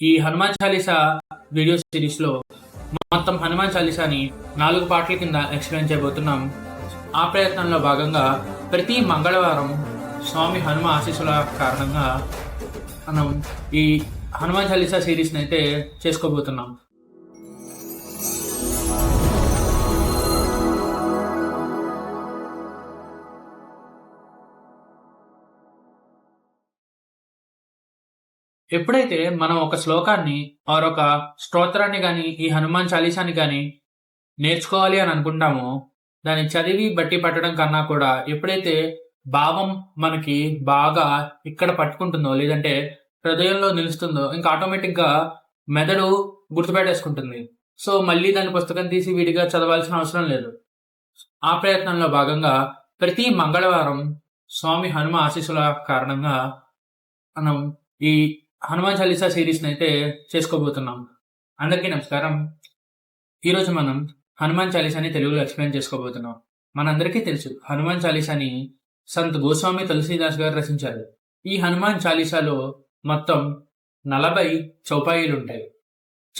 ఈ హనుమాన్ చాలీసా వీడియో సిరీస్లో మొత్తం హనుమాన్ చాలీసాని నాలుగు పాటల కింద ఎక్స్ప్లెయిన్ చేయబోతున్నాం. ఆ ప్రయత్నంలో భాగంగా ప్రతి మంగళవారం స్వామి హనుమ ఆశీస్సుల కారణంగా మనం ఈ హనుమాన్ చాలీసా సిరీస్ని అయితే చేసుకోబోతున్నాం. ఎప్పుడైతే మనం ఒక శ్లోకాన్ని మరొక స్తోత్రాన్ని కానీ ఈ హనుమాన్ చాలీసాని కానీ నేర్చుకోవాలి అని అనుకుంటామో దాన్ని చదివి బట్టి పట్టడం కన్నా కూడా ఎప్పుడైతే భావం మనకి బాగా ఇక్కడ పట్టుకుంటుందో లేదంటే హృదయంలో నిలుస్తుందో ఇంకా ఆటోమేటిక్గా మెదడు గుర్తుపెట్టేసుకుంటుంది. సో మళ్ళీ దాని పుస్తకం తీసి విడిగా చదవాల్సిన అవసరం లేదు. ఆ ప్రయత్నంలో భాగంగా ప్రతి మంగళవారం స్వామి హనుమ ఆశీస్సుల కారణంగా మనం ఈ హనుమాన్ చాలీసా సిరీస్ని అయితే చేసుకోబోతున్నాం. అందరికీ నమస్కారం. ఈరోజు మనం హనుమాన్ చాలీసాని తెలుగులో ఎక్స్ప్లెయిన్ చేసుకోబోతున్నాం. మనందరికీ తెలుసు హనుమాన్ చాలీసాని సంత్ గోస్వామి తులసీదాస్ గారు రచించారు. ఈ హనుమాన్ చాలీసాలో మొత్తం నలభై చౌపాయిలు ఉంటాయి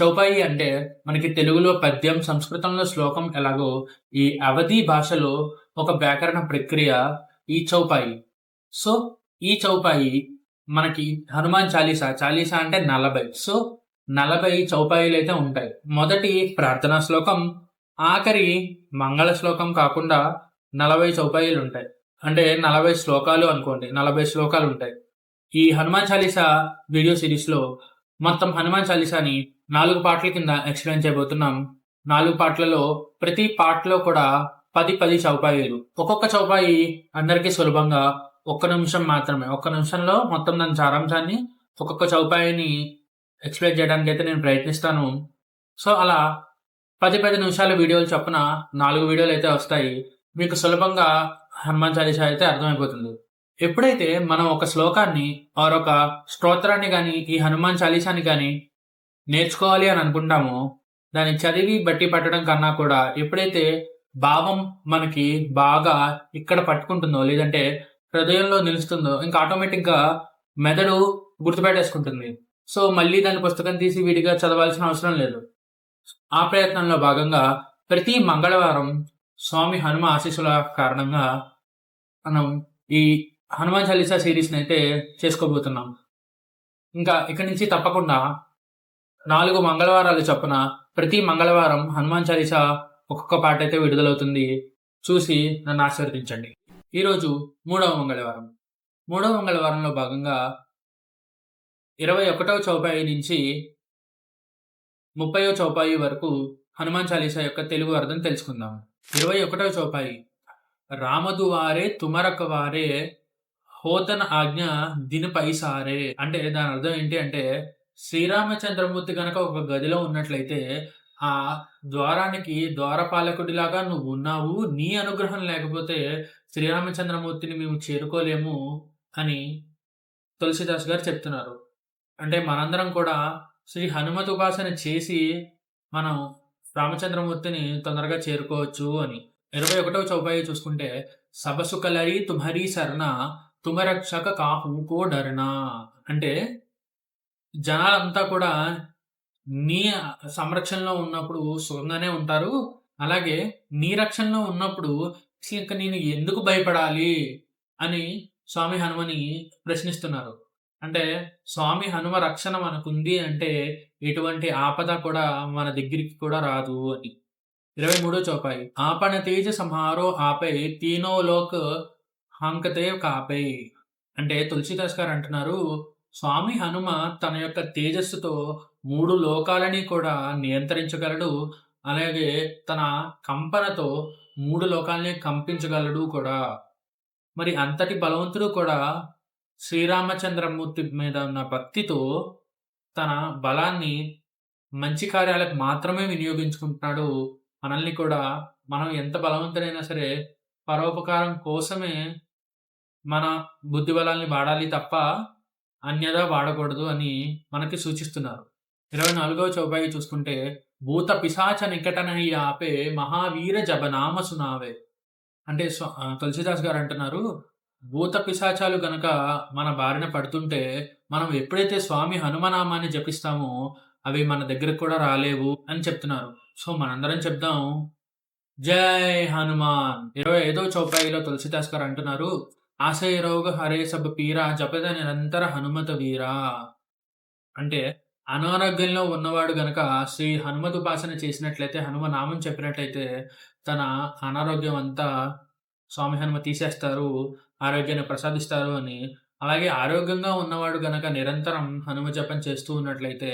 చౌపాయి అంటే మనకి తెలుగులో పద్యం సంస్కృతంలో శ్లోకం ఎలాగో ఈ అవధి భాషలో ఒక వ్యాకరణ ప్రక్రియ ఈ చౌపాయి. సో ఈ చౌపాయి మనకి హనుమాన్ చాలీసా చాలీసా అంటే నలభై. సో నలభై చౌపాయిలు అయితే ఉంటాయి. మొదటి ప్రార్థనా శ్లోకం ఆఖరి మంగళ శ్లోకం కాకుండా నలభై చౌపాయిలు ఉంటాయి. అంటే నలభై శ్లోకాలు అనుకోండి నలభై శ్లోకాలు ఉంటాయి. ఈ హనుమాన్ చాలీసా వీడియో సిరీస్లో మొత్తం హనుమాన్ చాలీసాని నాలుగు పాటల కింద ఎక్స్ప్లెయిన్ చేయబోతున్నాం. నాలుగు పాటలలో ప్రతి పాటలో కూడా పది పది చౌపాయిలు. ఒక్కొక్క చౌపాయి అందరికీ సులభంగా ఒక్క నిమిషం మాత్రమే. ఒక్క నిమిషంలో మొత్తం దాని సారాంశాన్ని ఒక్కొక్క చౌపాయిని ఎక్స్ప్లెయిన్ చేయడానికి అయితే నేను ప్రయత్నిస్తాను. సో అలా పది పది నిమిషాల వీడియోలు చొప్పున నాలుగు వీడియోలు అయితే వస్తాయి. మీకు సులభంగా హనుమాన్ చాలీసా అయితే అర్థమైపోతుంది. ఎప్పుడైతే మనం ఒక శ్లోకాన్ని ఆర్ ఒక స్తోత్రాన్ని కానీ ఈ హనుమాన్ చాలీసాని కానీ నేర్చుకోవాలి అని అనుకుంటామో దాన్ని చదివి బట్టి పట్టడం కన్నా కూడా ఎప్పుడైతే భావం మనకి బాగా ఇక్కడ పట్టుకుంటుందో లేదంటే హృదయంలో నిలుస్తుందో ఇంకా ఆటోమేటిక్గా మెదడు గుర్తుపెట్టేసుకుంటుంది. సో మళ్ళీ దాని పుస్తకం తీసి విడిగా చదవాల్సిన అవసరం లేదు. ఆ ప్రయత్నంలో భాగంగా ప్రతి మంగళవారం స్వామి హనుమ ఆశీస్సుల కారణంగా మనం ఈ హనుమాన్ చాలీసా సిరీస్ని అయితే చేసుకోబోతున్నాం. ఇంకా ఇక్కడి నుంచి తప్పకుండా నాలుగు మంగళవారాలు చొప్పున ప్రతి మంగళవారం హనుమాన్ చాలీసా ఒక్కొక్క పాట అయితే విడుదలవుతుంది. చూసి నన్ను ఆశీర్వదించండి. ఈరోజు మూడవ మంగళవారం. మూడవ మంగళవారంలో భాగంగా ఇరవై ఒకటవ చౌపాయి నుంచి ముప్పైవ చౌపాయి వరకు హనుమాన్ చాలీసా యొక్క తెలుగు అర్థం తెలుసుకుందాం. ఇరవై ఒకటవ చౌపాయి. రామదు వారే తుమరక వారే హోతన ఆజ్ఞ దినపై సారే అంటే దాని అర్థం ఏంటి అంటే శ్రీరామచంద్రమూర్తి కనుక ఒక గదిలో ఉన్నట్లయితే ఆ ద్వారానికి ద్వారపాలకుడిలాగా నువ్వు ఉన్నావు నీ అనుగ్రహం లేకపోతే శ్రీరామచంద్రమూర్తిని మేము చేరుకోలేము అని తులసిదాస్ గారు చెప్తున్నారు. అంటే మనందరం కూడా శ్రీ హనుమత్ ఉపాసన చేసి మనం రామచంద్రమూర్తిని తొందరగా చేరుకోవచ్చు అని. ఇరవై ఒకటవ చౌపాయి చూసుకుంటే సబసుకలరి తుమరి సరణ తుమరక్షక కాహుకో డరనా అంటే జనాలంతా కూడా నీ సంరక్షణలో ఉన్నప్పుడు సుఖంగానే ఉంటారు. అలాగే నీ రక్షణలో ఉన్నప్పుడు ఇంకా నేను ఎందుకు భయపడాలి? అని స్వామి హనుమని ప్రశ్నిస్తున్నారు. అంటే స్వామి హనుమ రక్షణ మనకుంది అంటే ఎటువంటి ఆపద కూడా మన దగ్గరికి కూడా రాదు అని. ఇరవై మూడో చౌపాయి. ఆపణ తేజ సంహారో ఆపై తీనో లోక్ హంకతే కాపై. అంటే తులసిదాస్ గారు అంటున్నారు స్వామి హనుమ తన యొక్క తేజస్సుతో మూడు లోకాలని కూడా నియంత్రించగలడు. అలాగే తన కంపనతో మూడు లోకాలని కంపించగలడు కూడా. మరి అంతటి బలవంతుడు కూడా శ్రీరామచంద్రమూర్తి మీద ఉన్న భక్తితో తన బలాన్ని మంచి కార్యాలకు మాత్రమే వినియోగించుకుంటున్నాడు. మనల్ని కూడా మనం ఎంత బలవంతుడైనా సరే పరోపకారం కోసమే మన బుద్ధి బలాల్ని వాడాలి తప్ప అన్యదా వాడకూడదు అని మనకి సూచిస్తున్నారు. ఇరవై నాలుగవ చౌపాయి చూసుకుంటే భూత పిశాచ నికటనై ఆపే మహావీర జబనామ సునావే అంటే తులసిదాస్ గారు అంటున్నారు భూత పిశాచాలు గనక మన బారిన పడుతుంటే మనం ఎప్పుడైతే స్వామి హనుమనామాన్ని జపిస్తామో అవి మన దగ్గరకు కూడా రాలేవు అని చెప్తున్నారు. సో మనందరం చెప్దాం. జై హనుమాన్! ఇరవై ఐదో చౌపాయిలో తులసిదాస్ గారు అంటున్నారు ఆశయ రోగ హరే సబ్ పీరా జపద నిరంతర హనుమత వీరా అంటే అనారోగ్యంలో ఉన్నవాడు గనక శ్రీ హనుమతుపాసన చేసినట్లయితే హనుమ నామం చెప్పినట్లయితే తన అనారోగ్యం అంతా స్వామి హనుమ తీసేస్తారు ఆరోగ్యాన్ని ప్రసాదిస్తారు అని. అలాగే ఆరోగ్యంగా ఉన్నవాడు గనక నిరంతరం హనుమ జపం చేస్తూ ఉన్నట్లయితే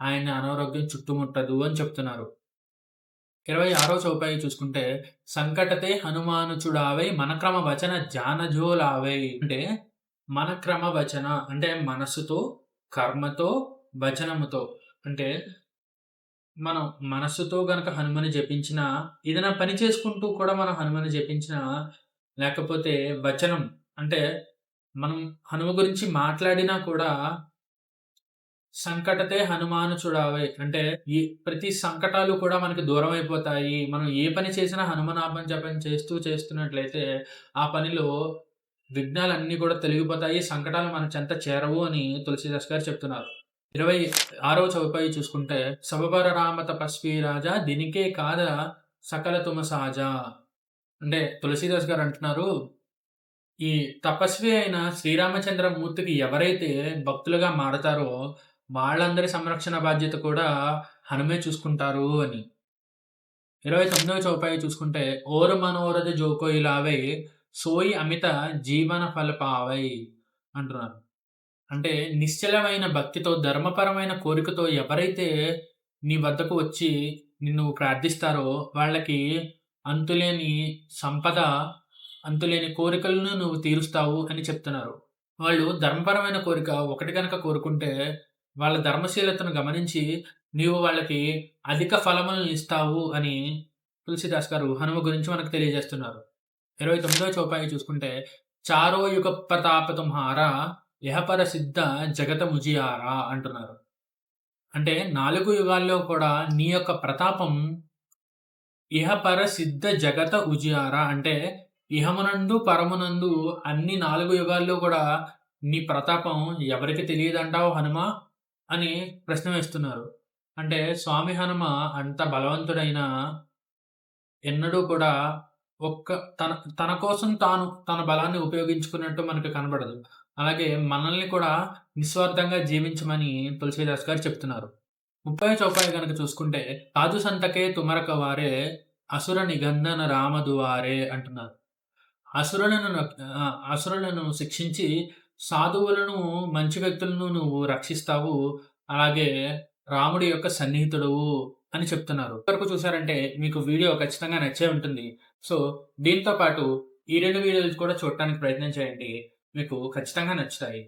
ఆయన అనారోగ్యం చుట్టుముట్టదు అని చెప్తున్నారు. ఇరవై ఆరో చౌపాయి చూసుకుంటే సంకటతే హనుమానుచుడావై మనక్రమ వచన జానజోలావై అంటే మనక్రమ వచన అంటే మనస్సుతో కర్మతో వచనముతో అంటే మనం మనస్సుతో గనక హనుమని జపించిన ఏదైనా పని చేసుకుంటూ కూడా మనం హనుమని జపించిన లేకపోతే వచనం అంటే మనం హనుమ గురించి మాట్లాడినా కూడా సంకటతే హనుమాను చూడావే అంటే ఈ ప్రతి సంకటాలు కూడా మనకి దూరం అయిపోతాయి. మనం ఏ పని చేసినా హనుమనాపం జపం చేస్తూ చేస్తున్నట్లయితే ఆ పనిలో విఘ్నాలన్నీ కూడా తొలగిపోతాయి. సంకటాలు మన చెంత చేరవు అని తులసిదాస్ గారు చెప్తున్నారు. ఇరవై ఆరవ చౌపాయి చూసుకుంటే సబబర రామ తపస్వి రాజా దీనికే కాద సకల తుమ సాజ. అంటే తులసిదాస్ గారు అంటున్నారు ఈ తపస్వి అయిన శ్రీరామచంద్ర మూర్తికి ఎవరైతే భక్తులుగా మారతారో వాళ్ళందరి సంరక్షణ బాధ్యత కూడా హనుమే చూసుకుంటారు అని. ఇరవై తొమ్మిదవ చౌపాయి చూసుకుంటే ఓరు మనోరథ జోకోయిలావై సోయి అమిత జీవన ఫలపావై అంటున్నారు. అంటే నిశ్చలమైన భక్తితో ధర్మపరమైన కోరికతో ఎవరైతే నీ వద్దకు వచ్చి నిన్ను ప్రార్థిస్తారో వాళ్ళకి అంతులేని సంపద అంతులేని కోరికలను నువ్వు తీరుస్తావు అని చెప్తున్నారు. వాళ్ళు ధర్మపరమైన కోరిక ఒకటి కనుక కోరుకుంటే వాళ్ళ ధర్మశీలతను గమనించి నీవు వాళ్ళకి అధిక ఫలములను ఇస్తావు అని తులసిదాస్ గారు హనుమ గురించి మనకు తెలియజేస్తున్నారు. ఇరవై తొమ్మిదవ చౌపాయి చూసుకుంటే చారో యుగ యహపర సిద్ధ జగత ముజియారా అంటున్నారు. అంటే నాలుగు యుగాల్లో కూడా నీ యొక్క ప్రతాపం ఇహపర సిద్ధ జగత ఉజియారా అంటే ఇహమునందు పరమునందు అన్ని నాలుగు యుగాల్లో కూడా నీ ప్రతాపం ఎవరికి తెలియదంటావు హనుమ? అని ప్రశ్న వేస్తున్నారు. అంటే స్వామి హనుమ అంత బలవంతుడైన ఎన్నడూ కూడా ఒక్క తన తన కోసం తాను తన బలాన్ని ఉపయోగించుకున్నట్టు మనకు కనబడదు. అలాగే మనల్ని కూడా నిస్వార్థంగా జీవించమని తులసీదాస్ గారు చెప్తున్నారు. ముప్పై చౌపాయి కనుక చూసుకుంటే కాదు సంతకే తుమరక వారే అసుర నిగంధన రామదువారే అంటున్నారు. అసురులను అసురులను శిక్షించి సాధువులను మంచి వ్యక్తులను నువ్వు రక్షిస్తావు అలాగే రాముడి యొక్క సన్నిహితుడవు అని చెప్తున్నారు. వరకు చూసారంటే మీకు వీడియో ఖచ్చితంగా నచ్చే ఉంటుంది. సో దీంతో పాటు ఈ రెండు వీడియోలు కూడా చూడటానికి ప్రయత్నం చేయండి. మీకు ఖచ్చితంగా నచ్చుతాయి.